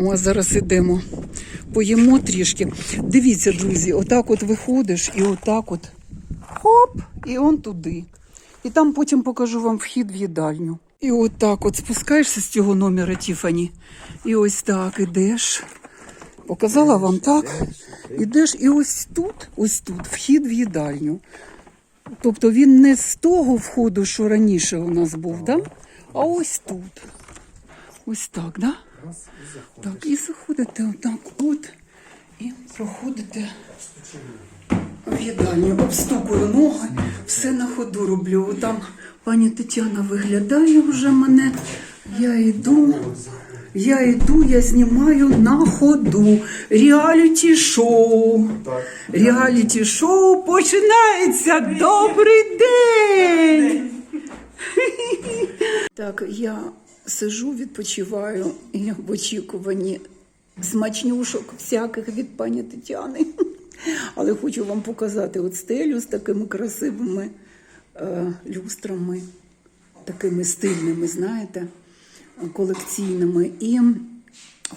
О, зараз ідемо. Поїмо трішки. Дивіться, друзі, отак от виходиш і отак от хоп, і он туди. І там потім покажу вам вхід в їдальню. І отак от спускаєшся з цього номера Тіфані. І ось так ідеш. Показала вам так. Ідеш, і ось тут, ось тут, вхід в їдальню. Тобто він не з того входу, що раніше у нас був, да? а ось тут. Ось так, да? Так, і заходите отак от і проходите в їдальню. Обстукую ноги, все на ходу роблю. Там пані Тетяна виглядає вже мене. Я йду. Я йду, я знімаю на ходу. Реаліті шоу. Реаліті шоу починається. Добрий день! Так, я сижу, відпочиваю і в очікуванні смачнюшок всяких від пані Тетяни. Але хочу вам показати от стелю з такими красивими е, люстрами, такими стильними, знаєте, колекційними. І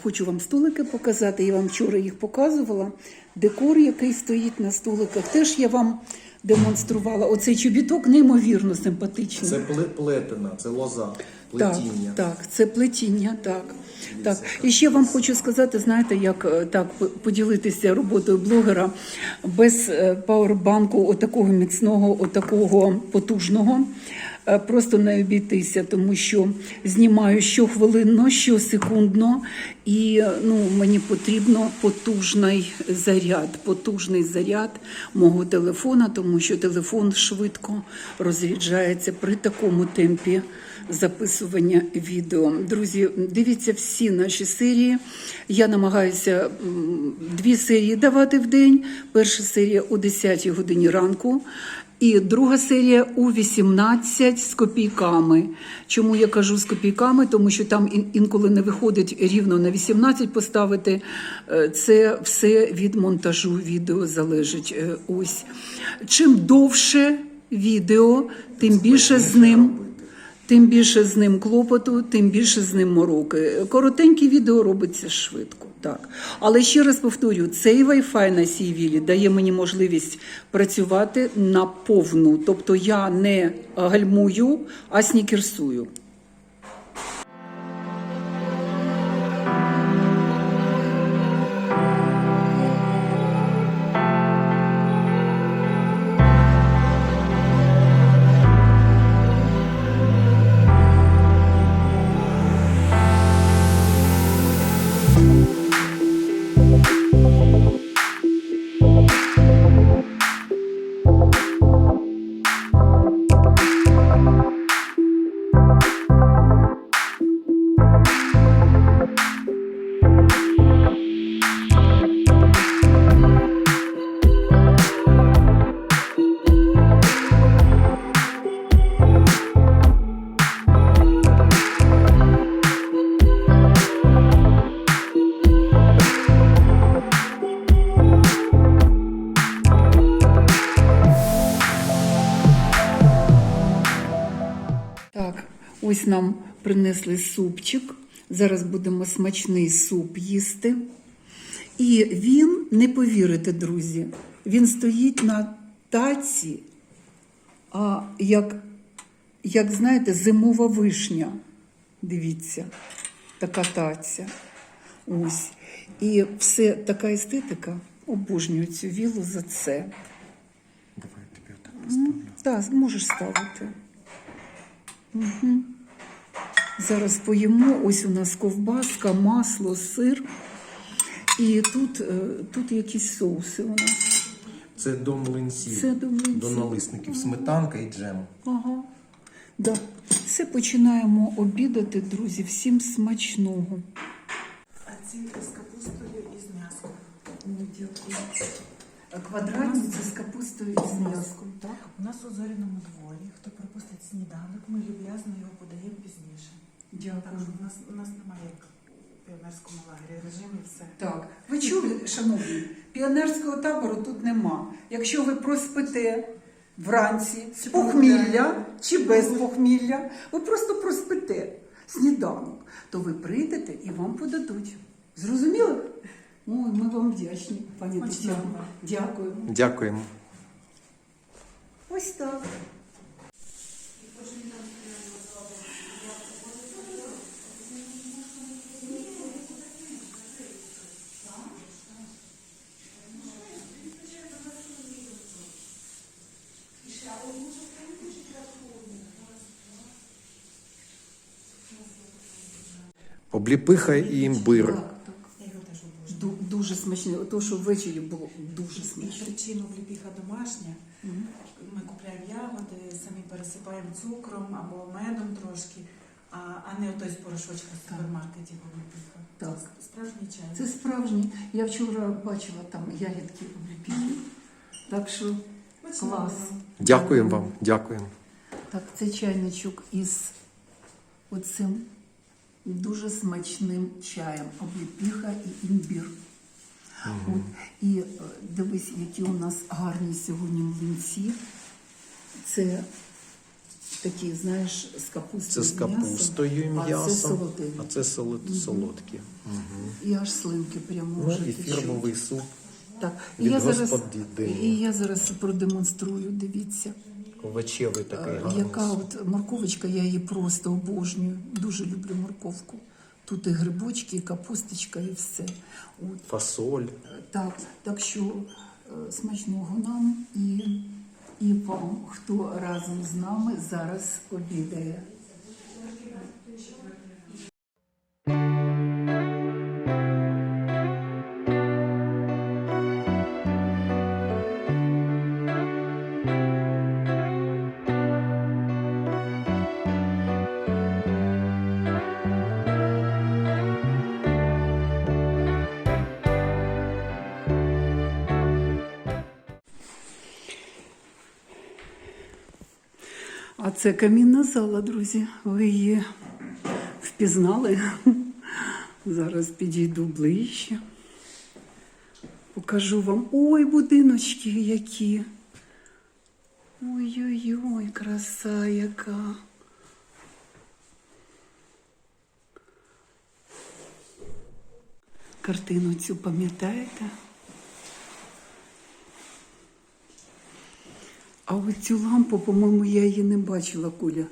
хочу вам столики показати. Я вам вчора їх показувала. Декор, який стоїть на столиках, теж я вам демонструвала. Оцей чобіток неймовірно симпатичний. Це пле- плетена, це лоза, плетіння. Так, так, це плетіння, так. так. І ще вам хочу сказати, знаєте, як е, так по- поділитися роботою блогера без е, пауербанку, отакого міцного, отакого потужного. Е, Просто не обійтися, тому що знімаю щохвилинно, щосекундно, і е, ну, мені потрібно потужний заряд, потужний заряд мого телефона, тому що телефон швидко розряджається при такому темпі записування відео. Друзі, дивіться всі наші серії. Я намагаюся дві серії давати в день. Перша серія о 10 годині ранку. І друга серія у 18 з копійками. Чому я кажу з копійками? Тому що там інколи не виходить рівно на 18 поставити. Е, Це все від монтажу відео залежить. Е, Ось чим довше відео, тим більше з ним. Тим більше з ним клопоту, тим більше з ним мороки. Коротеньке відео робиться швидко. Так. Але ще раз повторю, цей Wi-Fi на цій вілі дає мені можливість працювати на повну. Тобто я не гальмую, а снікерсую. Ось нам принесли супчик. Зараз будемо смачний суп їсти. І він, не повірите, друзі, він стоїть на таці, а як, як знаєте, зимова вишня. Дивіться, така таця. Ось. І все така естетика. Обожнюю цю вілу за це. Давай я тобі отак поставлю. Так, можеш ставити. Угу. Зараз поїмо. Ось у нас ковбаска, масло, сир. І тут, е, тут якісь соуси у нас. Це до млинців, Це до млинців. до налисників, сметанка і джем. Ага. Да. Все починаємо обідати, друзі. Всім смачного. А ці з капустою і з м'яском. Дякую. Квадратні це з капустою і з м'яском. Так, у нас у зоряному дворі. Хто пропустить сніданок, ми люб'язно його подаємо пізніше. Так Дякую. що у нас, у нас немає як в піонерському лагері режимі все. Так, ви чули, шановні, піонерського табору тут нема. Якщо ви проспите вранці з похмілля чи без похмілля, ви просто проспите сніданок, то ви прийдете і вам подадуть. Зрозуміли? Ой, ми вам вдячні, пані Тетяно. Дякую. Дякуємо. Ось так. Обліпиха і імбир. Так, так. Я його теж обожнюю. Ду- Дуже смачне. То, що ввечері було дуже І смачно. причину вліпіха домашня. Ми купляємо ягоди, самі пересипаємо цукром або медом трошки, а, а не отой з порошочка з супермаркетів обліпіха. Так. Це справжній чай. Це справжній. Я вчора бачила там ягідки обліпіхи. Так що Смачного клас. вам. Дякуємо вам, дякуємо. Так, це чайничок із оцим дуже смачним чаєм. Обліпіха і імбір. От, і е, дивись, які у нас гарні сьогодні млинці. Це такі, знаєш, з капустою. Це з м'ясом, капустою і А це м'ясом, а це солод- солодкі. І аж слинки прямо Ну вже і фірмовий суп. Так, і я зараз, і я зараз продемонструю, дивіться. Такий Е, гарний. Яка от морковочка, я її просто обожнюю. Дуже люблю морковку. Тут і грибочки, і капусточка, і все. От, Фасоль. е, так, так що е, смачного нам і, і вам, хто разом з нами зараз обідає. Це камінна зала, друзі. Ви її впізнали. Зараз підійду ближче. Покажу вам. Ой, будиночки які. Ой-ой-ой, краса яка. Картину цю пам'ятаєте? А оцю лампу, по-моєму, я її не бачила, Куля.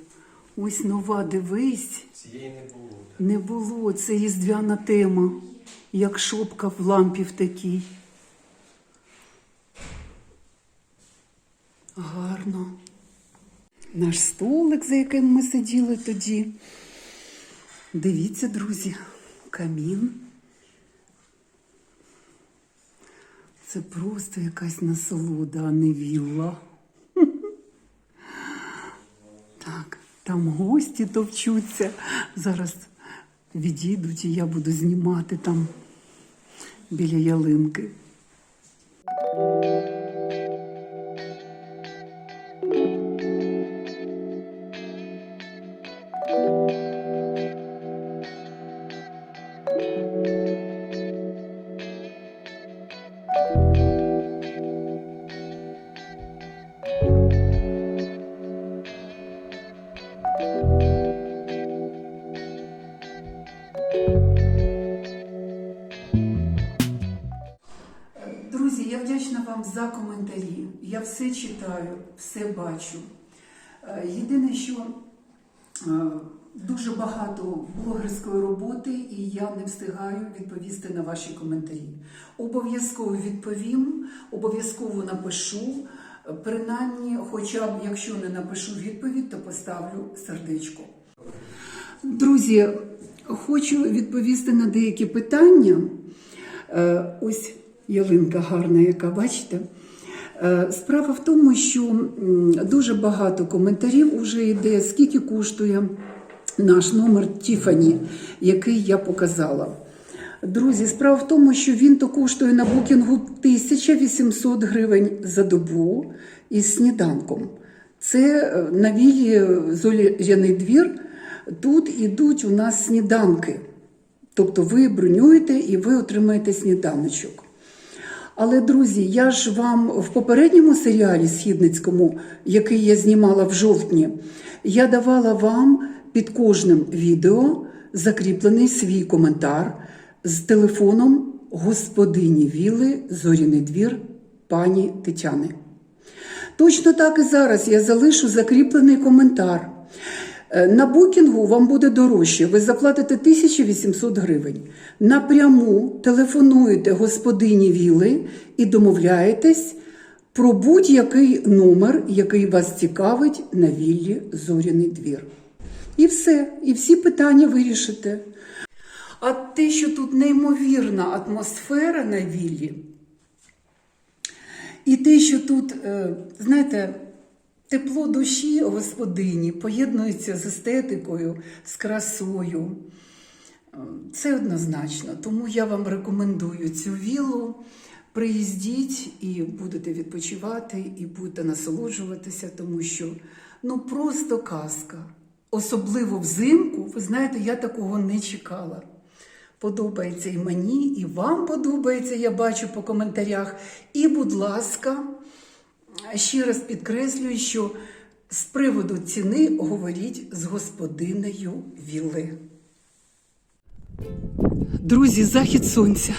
Ось нова, дивись. Цієї не було. Не було, це різдвяна тема, як шопка в лампі в такій. Гарно. Наш столик, за яким ми сиділи тоді. Дивіться, друзі, камін. Це просто якась насолода, а не вілла. Так, там гості товчуться. Зараз відійдуть і я буду знімати там біля ялинки. Вам за коментарі. Я все читаю, все бачу. Е, Єдине, що е, дуже багато блогерської роботи, і я не встигаю відповісти на ваші коментарі. Обов'язково відповім, обов'язково напишу. Принаймні, хоча б якщо не напишу відповідь, то поставлю сердечко. Друзі, хочу відповісти на деякі питання. Е, Ось ялинка гарна, яка бачите. Е, Справа в тому, що дуже багато коментарів вже йде, скільки коштує наш номер Тіфані, який я показала. Друзі, справа в тому, що він то коштує на букінгу 1800 гривень за добу із сніданком. Це е, на вілі Зоряний двір. Тут ідуть у нас сніданки. Тобто ви бронюєте і ви отримаєте сніданочок. Але, друзі, я ж вам в попередньому серіалі Східницькому, який я знімала в жовтні, я давала вам під кожним відео закріплений свій коментар, з телефоном господині Віли Зоряний двір пані Тетяни. Точно так і зараз я залишу закріплений коментар. Е, На букінгу вам буде дорожче. Ви заплатите 1800 гривень. Напряму телефонуєте господині Віли і домовляєтесь про будь-який номер, який вас цікавить на віллі Зоряний двір. І все, і всі питання вирішите. А те, що тут неймовірна атмосфера на віллі, і те, що тут, е, знаєте, тепло душі господині поєднується з естетикою, з красою. Це однозначно. Тому я вам рекомендую цю віллу. Приїздіть і будете відпочивати, і будете насолоджуватися, тому що ну просто казка. Особливо взимку, ви знаєте, я такого не чекала. Подобається і мені, і вам подобається, я бачу по коментарях. І, будь ласка, ще раз підкреслюю, що з приводу ціни говоріть з господинею вілли. Друзі, захід сонця.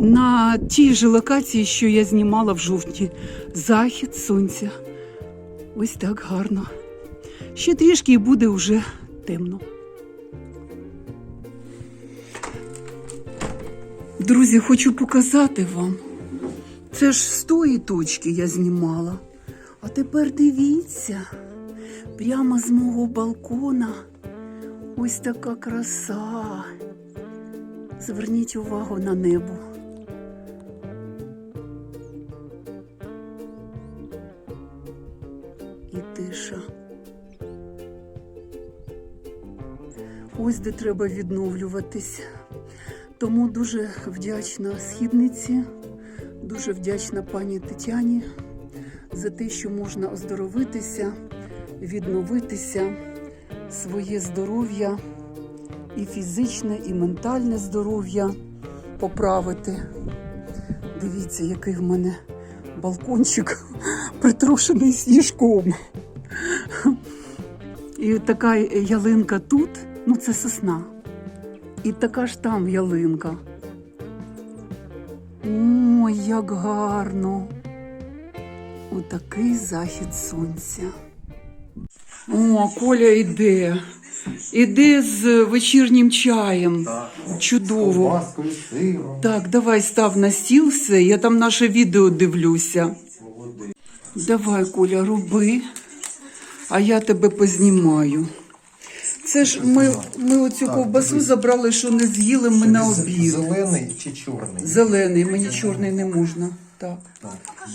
На тій же локації, що я знімала в жовтні. Захід сонця. Ось так гарно. Ще трішки і буде вже темно. Друзі, хочу показати вам. Це ж з тої точки я знімала. А тепер дивіться, прямо з мого балкона ось така краса. Зверніть увагу на небо. І тиша. Ось де треба відновлюватись. Тому дуже вдячна східниці, дуже вдячна пані Тетяні за те, що можна оздоровитися, відновитися, своє здоров'я і фізичне, і ментальне здоров'я поправити. Дивіться, який в мене балкончик притрушений сніжком. І така ялинка тут, ну це сосна. І така ж там ялинка. Ой, як гарно. Отакий захід сонця. О, Коля йде. Іде з вечірнім чаєм. Чудово. Так, давай став на стіл все. Я там наше відео дивлюся. Давай, Коля, роби, а я тебе познімаю. Це ж ми, ми оцю Так, ковбасу дивись. забрали, що не з'їли ми на З- обід. Зелений чи чорний? Зелений, мені чорний не можна. Так. Так.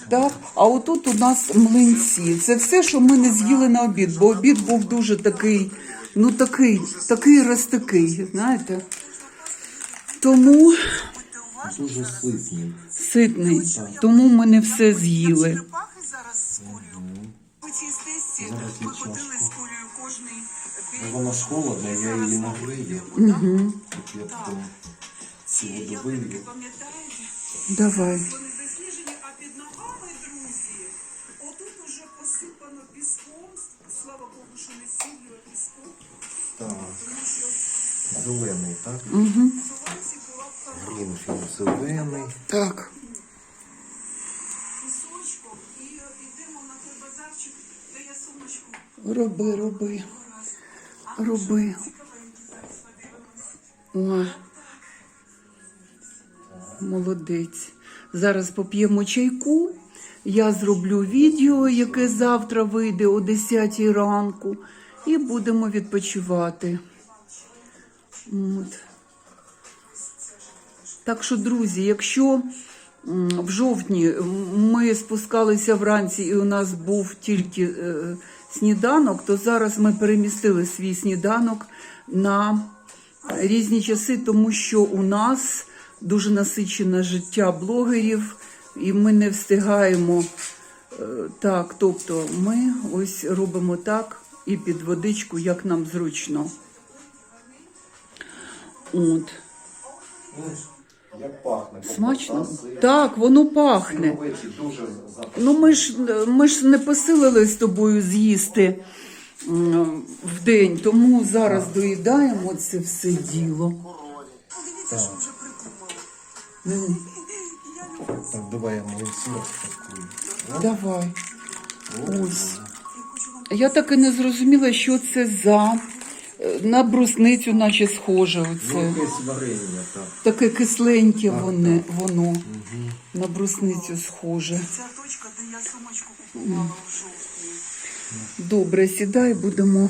Так, а отут у нас млинці. Це все, що ми не з'їли на обід, бо обід був дуже такий, ну такий, такий раз такий, знаєте. Тому Дуже ситний. ситний, тому ми не все з'їли. Черепахи зараз з кулею. Ми ходили з кулею кожний. Вона ж холодна, я її нагрію. Угу. От я потім цю воду вилью. Давай. Вони засніжені, а під ногами, друзі, отут уже посипано піском. Слава Богу, що не сіллю, а піском. Так. Тому що Зелений, так? Угу. сувальці коробка Грінфілд зелений. Так. пісочком і е, йдемо на той базарчик, де я сумочку. Роби, роби. Роби. О. Молодець. Зараз поп'ємо чайку. Я зроблю відео, яке завтра вийде о 10 ранку, і будемо відпочивати. От. Так що, друзі, якщо в жовтні ми спускалися вранці і у нас був тільки е, сніданок, то зараз ми перемістили свій сніданок на різні часи, тому що у нас дуже насичене життя блогерів, і ми не встигаємо. е, Так, тобто ми ось робимо так і під водичку, як нам зручно. От. Як пахне. Смачно? Так, воно пахне. Ну ми ж ми ж не посилили з тобою з'їсти в день, тому зараз доїдаємо це все діло. Так. Ну. Так, давай я давай. Ось. Я так і не зрозуміла, що це за на брусницю, наче схоже. Ну, Оце. якесь варення, так. Таке кисленьке Так, воно, так. воно Угу. на брусницю схоже. ця точка, де я сумочку купувала в жовтні. Добре, сідай, будемо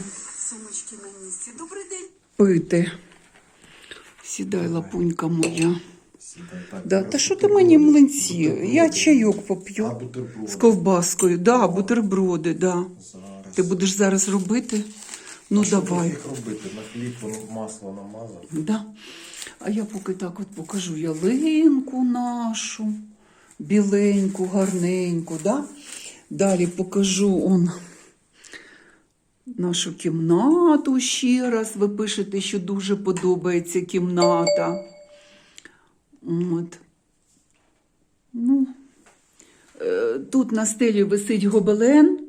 Сумочки на місці. Добрий день. пити. Сідай, лапунька моя. Сідай, так. Да, та що ти мені млинці? Я чайок А, поп'ю з ковбаскою. Да, бутерброди, да. Зараз. Ти будеш зараз робити? Ну Що давай. їх робити? На хліб воно масло намазав. Да. А я поки так от покажу ялинку нашу, біленьку, гарненьку, да? Далі покажу он нашу кімнату ще раз. Ви пишете, що дуже подобається кімната. От. Ну, е, тут на стелі висить гобелен.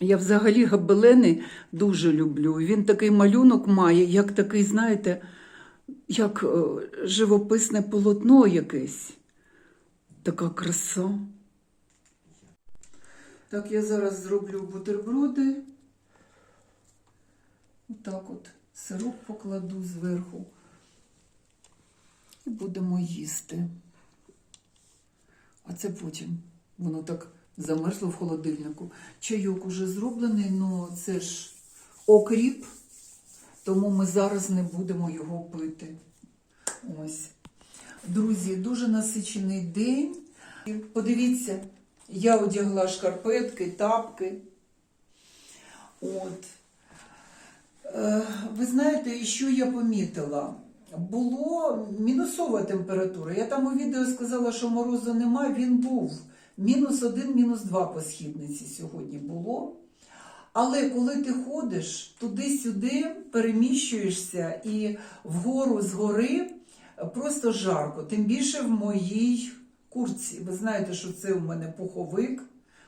Я взагалі гобелени дуже люблю. Він такий малюнок має, як такий, знаєте, як е, живописне полотно якесь. Така краса. Так, я зараз зроблю бутерброди. Отак от сироп покладу зверху. І будемо їсти. А це потім. Воно так замерзло в холодильнику. Чайок уже зроблений, але це ж окріп, тому ми зараз не будемо його пити. Ось. Друзі, дуже насичений день. Подивіться, я одягла шкарпетки, тапки. От. Е, Ви знаєте, що я помітила? Було мінусова температура. Я там у відео сказала, що морозу немає, він був. Мінус один, мінус два по східниці сьогодні було. Але коли ти ходиш туди-сюди, переміщуєшся і вгору згори просто жарко. Тим більше в моїй курці. Ви знаєте, що це у мене пуховик,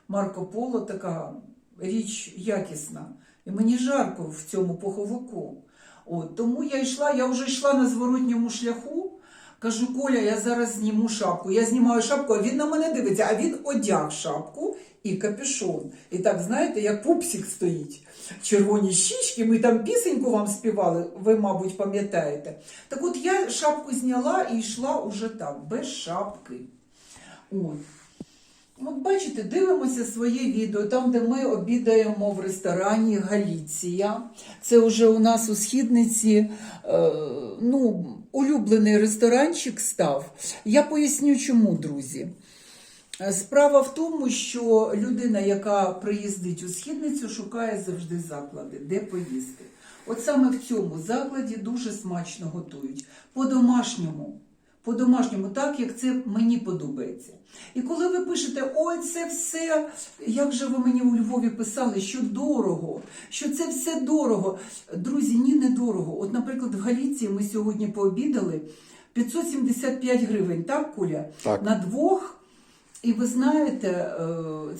Марко Поло, така річ якісна. І мені жарко в цьому пуховику. От, тому я йшла, я вже йшла на зворотньому шляху. Кажу, Коля, я зараз зніму шапку. Я знімаю шапку, а він на мене дивиться, а він одяг шапку і капюшон. І так, знаєте, як пупсик стоїть. Червоні щічки, ми там пісеньку вам співали, ви, мабуть, пам'ятаєте. Так от я шапку зняла і йшла уже так, без шапки. От. От бачите, дивимося своє відео, там, де ми обідаємо в ресторані Галіція. Це вже у нас у східниці е, ну, улюблений ресторанчик став. Я поясню, чому, друзі. Справа в тому, що людина, яка приїздить у східницю, шукає завжди заклади, де поїсти. От саме в цьому закладі дуже смачно готують. По-домашньому. По-домашньому, так як це мені подобається. І коли ви пишете, ой, це все, як же ви мені у Львові писали, що дорого, що це все дорого. Друзі, ні, не дорого. От, наприклад, в Галіції ми сьогодні пообідали 575 гривень, так, Коля? Так. На двох. І ви знаєте, е,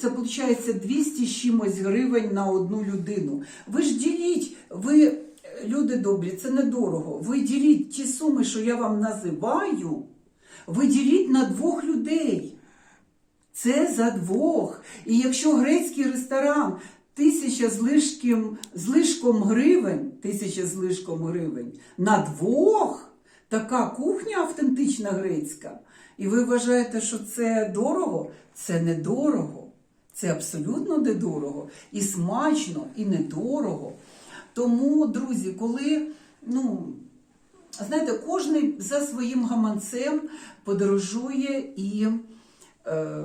це виходить 200 чимось гривень на одну людину. Ви ж діліть, ви, люди добрі, це недорого. Ви діліть ті суми, що я вам називаю, ви діліть на двох людей. Це за двох. І якщо грецький ресторан тисяча з лишком, гривень, тисяча з лишком гривень на двох, така кухня автентична грецька. І ви вважаєте, що це дорого? Це недорого. Це абсолютно недорого. І смачно, і недорого. Тому, друзі, коли, ну, знаєте, кожен за своїм гаманцем подорожує і, е,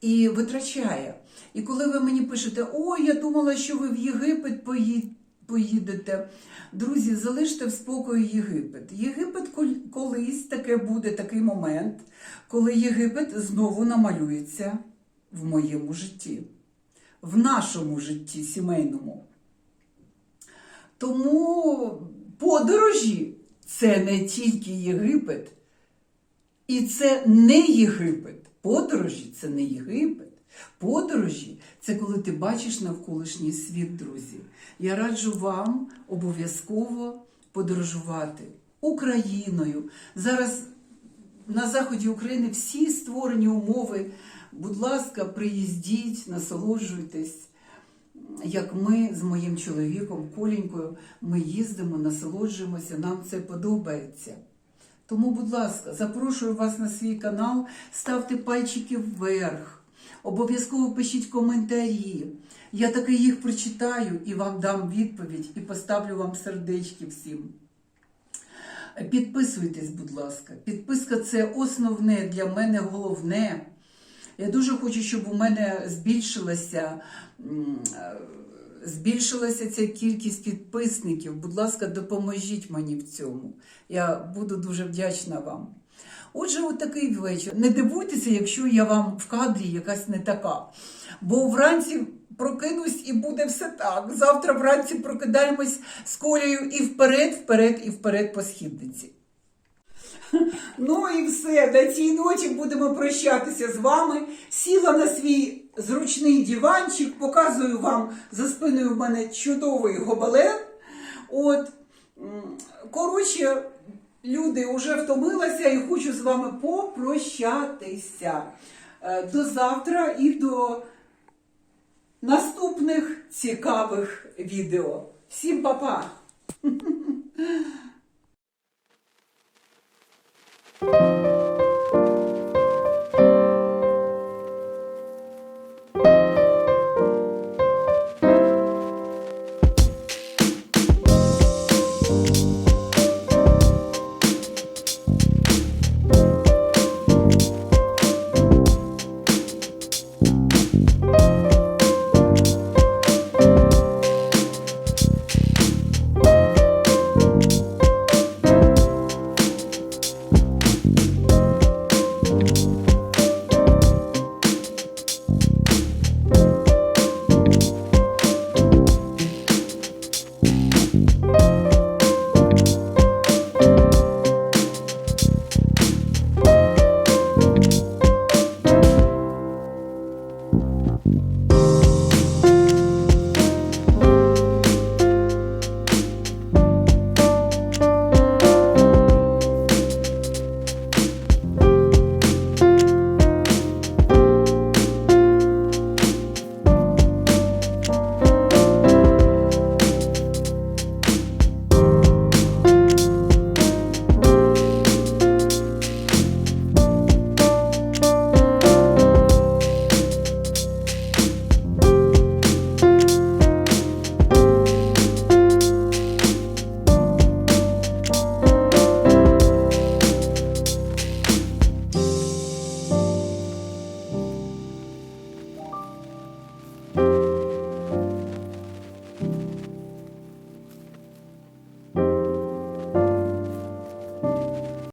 і витрачає. І коли ви мені пишете, ой, я думала, що ви в Єгипет поїдете. Друзі, залиште в спокої Єгипет. Єгипет колись таке буде такий момент, коли Єгипет знову намалюється в моєму житті, в нашому житті сімейному. Тому подорожі це не тільки Єгипет, і це не Єгипет. Подорожі це не Єгипет. Подорожі це коли ти бачиш навколишній світ, друзі. Я раджу вам обов'язково подорожувати Україною. Зараз на заході України всі створені умови. Будь ласка, приїздіть, насолоджуйтесь. Як ми з моїм чоловіком Колінькою, ми їздимо, насолоджуємося, нам це подобається. Тому, будь ласка, запрошую вас на свій канал, ставте пальчики вверх, обов'язково пишіть коментарі. Я таки їх прочитаю і вам дам відповідь, і поставлю вам сердечки всім. Підписуйтесь, будь ласка. Підписка це основне для мене головне. Я дуже хочу, щоб у мене збільшилася, е, збільшилася ця кількість підписників. Будь ласка, допоможіть мені в цьому. Я буду дуже вдячна вам. Отже, отакий вечір. Не дивуйтеся, якщо я вам в кадрі якась не така. Бо вранці прокинусь і буде все так. Завтра вранці прокидаємось з колею і вперед, вперед, і вперед по східниці. Ну і все. На цій ночі будемо прощатися з вами. Сіла на свій зручний диванчик, показую вам за спиною в мене чудовий гобелен. От, коротше, люди вже втомилася і хочу з вами попрощатися. Е, До завтра і до наступних цікавих відео. Всім па-па! Thank you.